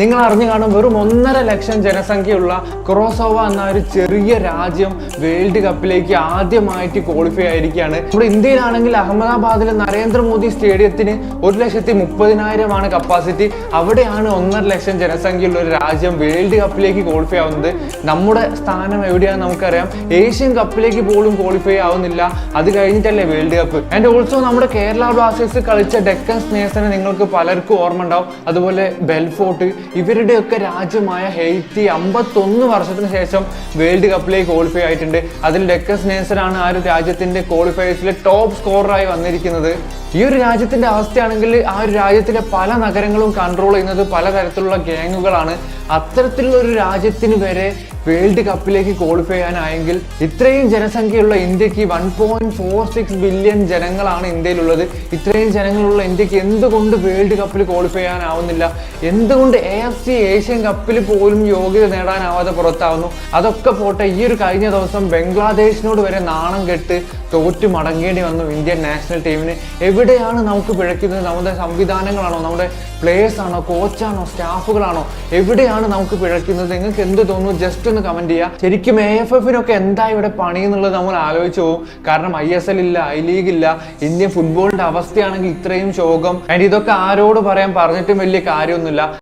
നിങ്ങൾ അറിഞ്ഞു കാണും വെറും ഒന്നര ലക്ഷം ജനസംഖ്യയുള്ള ക്രോസോവ എന്ന ഒരു ചെറിയ രാജ്യം വേൾഡ് കപ്പിലേക്ക് ആദ്യമായിട്ട് ക്വാളിഫൈ ആയിരിക്കുകയാണ്. നമ്മുടെ ഇന്ത്യയിലാണെങ്കിൽ അഹമ്മദാബാദിലെ നരേന്ദ്രമോദി സ്റ്റേഡിയത്തിന് ഒരു ലക്ഷത്തി മുപ്പതിനായിരമാണ് കപ്പാസിറ്റി അവിടെയാണ് ഒന്നര ലക്ഷം ജനസംഖ്യയുള്ള ഒരു രാജ്യം വേൾഡ് കപ്പിലേക്ക് ക്വാളിഫൈ ആവുന്നത്. നമ്മുടെ സ്ഥാനം എവിടെയാണെന്ന് നമുക്കറിയാം. ഏഷ്യൻ കപ്പിലേക്ക് പോലും ക്വാളിഫൈ ആവുന്നില്ല. അത് കഴിഞ്ഞിട്ടല്ലേ വേൾഡ് കപ്പ്. ആൻഡ് ഓൾസോ നമ്മുടെ കേരള ബ്ലാസ്റ്റേഴ്സ് കളിച്ച ഡെക്കൻ സ്നേഹസിനെ നിങ്ങൾക്ക് പലർക്കും ഓർമ്മ ഉണ്ടാവും അതുപോലെ ബെൽഫോർട്ട് ഇവരുടെയൊക്കെ രാജ്യമായ ഹെയ്റ്റി അമ്പത്തൊന്ന് വർഷത്തിന് ശേഷം വേൾഡ് കപ്പിലേക്ക് ക്വാളിഫൈ ആയിട്ടുണ്ട്. അതിൽ ഡെക്കസ് നേസറാണ് ആ ഒരു രാജ്യത്തിന്റെ ക്വാളിഫയേഴ്സിലെ ടോപ്പ് സ്കോററായി വന്നിരിക്കുന്നത്. ഈ ഒരു രാജ്യത്തിന്റെ അവസ്ഥയാണെങ്കിൽ ആ ഒരു രാജ്യത്തിലെ പല നഗരങ്ങളും കൺട്രോൾ ചെയ്യുന്നത് പലതരത്തിലുള്ള ഗ്യാങ്ങുകളാണ് അത്തരത്തിലുള്ള ഒരു രാജ്യത്തിന് വരെ വേൾഡ് കപ്പിലേക്ക് ക്വാളിഫൈ ചെയ്യാനായെങ്കിൽ ഇത്രയും ജനസംഖ്യയുള്ള ഇന്ത്യയ്ക്ക് one point four six billion ജനങ്ങളാണ് ഇന്ത്യയിലുള്ളത്. ഇത്രയും ജനങ്ങളുള്ള ഇന്ത്യയ്ക്ക് എന്തുകൊണ്ട് വേൾഡ് കപ്പിൽ ക്വാളിഫൈ ചെയ്യാനാവുന്നില്ല? എന്തുകൊണ്ട് എ എഫ് സി ഏഷ്യൻ കപ്പിൽ പോലും യോഗ്യത നേടാനാവാതെ പുറത്താവുന്നു? അതൊക്കെ പോട്ടെ ഈ ഒരു കഴിഞ്ഞ ദിവസം ബംഗ്ലാദേശിനോട് വരെ നാണം കെട്ട് തോറ്റു മടങ്ങേണ്ടി വന്നു ഇന്ത്യൻ നാഷണൽ ടീമിന്. എവിടെയാണ് നമുക്ക് പിഴയ്ക്കുന്നത്? നമ്മുടെ സംവിധാനങ്ങളാണോ? നമ്മുടെ പ്ലേയേഴ്സ് ആണോ? കോച്ചാണോ സ്റ്റാഫുകളാണോ എവിടെയാണ് നമുക്ക് പിഴയ്ക്കുന്നത്? നിങ്ങൾക്ക് എന്ത് തോന്നുന്നു? ജസ്റ്റ് ഒന്ന് കമന്റ് ചെയ്യുക ശരിക്കും എ എഫ് എഫിനൊക്കെ എന്താ ഇവിടെ പണി എന്നുള്ളത് നമ്മൾ ആലോചിച്ച് പോകും. കാരണം ഐ എസ് എൽ ഇല്ല ഐ ലീഗ് ഇല്ല. ഇന്ത്യൻ ഫുട്ബോളിന്റെ അവസ്ഥയാണെങ്കിൽ ഇത്രയും ശോകം. ആൻഡ് ഇതൊക്കെ ആരോട് പറയാൻ പറഞ്ഞിട്ടും വലിയ കാര്യമൊന്നുമില്ല.